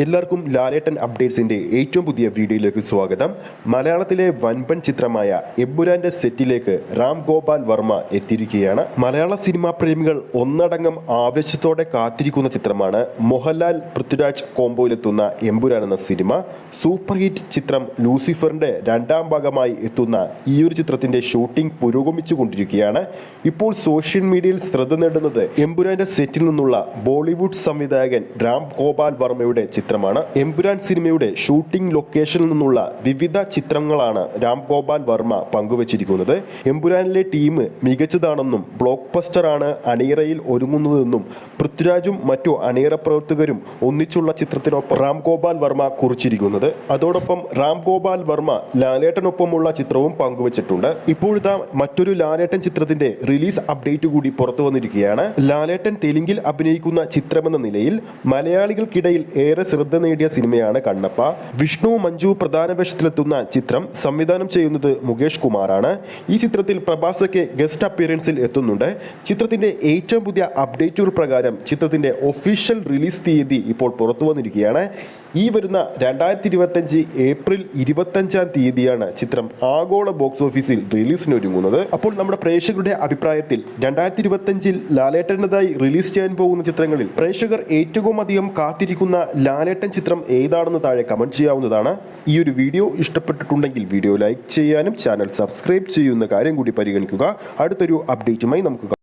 എല്ലാവർക്കും ലാലേട്ടൻ അപ്ഡേറ്റ്സിന്റെ ഏറ്റവും പുതിയ വീഡിയോയിലേക്ക് സ്വാഗതം. മലയാളത്തിലെ വൻപൻ ചിത്രമായ എബുരാന്റെ സെറ്റിലേക്ക് രാം ഗോപാൽ വർമ്മ എത്തിയിരിക്കുകയാണ്. മലയാള സിനിമാ പ്രേമികൾ ഒന്നടങ്കം ആവേശത്തോടെ കാത്തിരിക്കുന്ന ചിത്രമാണ് മോഹൻലാൽ പൃഥ്വിരാജ് കോംബോയിലെത്തുന്ന എമ്പുരാൻ എന്ന സിനിമ. സൂപ്പർ ഹിറ്റ് ചിത്രം ലൂസിഫറിന്റെ രണ്ടാം ഭാഗമായി എത്തുന്ന ഈ ഒരു ചിത്രത്തിന്റെ ഷൂട്ടിംഗ് പുരോഗമിച്ചു കൊണ്ടിരിക്കുകയാണ്. ഇപ്പോൾ സോഷ്യൽ മീഡിയയിൽ ശ്രദ്ധ നേടുന്നത് എമ്പുരാന്റെ സെറ്റിൽ നിന്നുള്ള ബോളിവുഡ് സംവിധായകൻ രാം ഗോപാൽ വർമ്മയുടെ ചിത്രമാണ്. എമ്പുരാൻ സിനിമയുടെ ഷൂട്ടിംഗ് ലൊക്കേഷനിൽ നിന്നുള്ള വിവിധ ചിത്രങ്ങളാണ് രാം ഗോപാൽ വർമ്മ പങ്കുവച്ചിരിക്കുന്നത്. എമ്പുരാനിലെ ടീം മികച്ചതാണെന്നും ബ്ലോക്ക് ബസ്റ്ററാണ് അണിയറയിൽ ഒരുങ്ങുന്നതെന്നും പൃഥ്വിരാജും മറ്റു അണിയറ പ്രവർത്തകരും ഒന്നിച്ചുള്ള ചിത്രത്തിനൊപ്പം രാം ഗോപാൽ വർമ്മ കുറിച്ചിരിക്കുന്നത്. അതോടൊപ്പം രാം ഗോപാൽ വർമ്മ ലാലേട്ടനൊപ്പമുള്ള ചിത്രവും പങ്കുവച്ചിട്ടുണ്ട്. ഇപ്പോഴത്തെ മറ്റൊരു ലാലേട്ടൻ ചിത്രത്തിന്റെ റിലീസ് അപ്ഡേറ്റ് കൂടി പുറത്തു വന്നിരിക്കുകയാണ് ലാലേട്ടൻ തെലുങ്കിൽ അഭിനയിക്കുന്ന ചിത്രമെന്ന നിലയിൽ മലയാളികൾക്കിടയിൽ ഏറെ ശ്രദ്ധ നേടിയ സിനിമയാണ് കണ്ണപ്പ. വിഷ്ണു മഞ്ജു പ്രധാന വേഷത്തിലെത്തുന്ന ചിത്രം സംവിധാനം ചെയ്യുന്നത് മുകേഷ് കുമാറാണ്. ഈ ചിത്രത്തിൽ പ്രഭാസൊക്കെ ഗസ്റ്റ് അപ്പിയറൻസിൽ എത്തുന്നുണ്ട്. ചിത്രത്തിന്റെ ഏറ്റവും പുതിയ അപ്ഡേറ്റുകൾ പ്രകാരം ചിത്രത്തിന്റെ ഒഫീഷ്യൽ റിലീസ് തീയതി ഇപ്പോൾ പുറത്തു വന്നിരിക്കുകയാണ്. ഈ വരുന്ന രണ്ടായിരത്തി ഇരുപത്തഞ്ച് ഏപ്രിൽ ഇരുപത്തഞ്ചാം തീയതിയാണ് ചിത്രം ആഗോള ബോക്സ് ഓഫീസിൽ റിലീസിന് ഒരുങ്ങുന്നത്. അപ്പോൾ നമ്മുടെ പ്രേക്ഷകരുടെ അഭിപ്രായത്തിൽ രണ്ടായിരത്തി ഇരുപത്തഞ്ചിൽ ലാലേട്ടന്റെതായി റിലീസ് ചെയ്യാൻ പോകുന്ന ചിത്രങ്ങളിൽ പ്രേക്ഷകർ ഏറ്റവും അധികം കാത്തിരിക്കുന്ന ലാലേട്ടൻ ചിത്രം ഏതാണെന്ന് താഴെ കമന്റ് ചെയ്യാവുന്നതാണ്. ഈ ഒരു വീഡിയോ ഇഷ്ടപ്പെട്ടിട്ടുണ്ടെങ്കിൽ വീഡിയോ ലൈക്ക് ചെയ്യാനും ചാനൽ സബ്സ്ക്രൈബ് ചെയ്യുന്ന കാര്യം കൂടി പരിഗണിക്കുക. അടുത്തൊരു അപ്ഡേറ്റുമായി നമുക്ക്.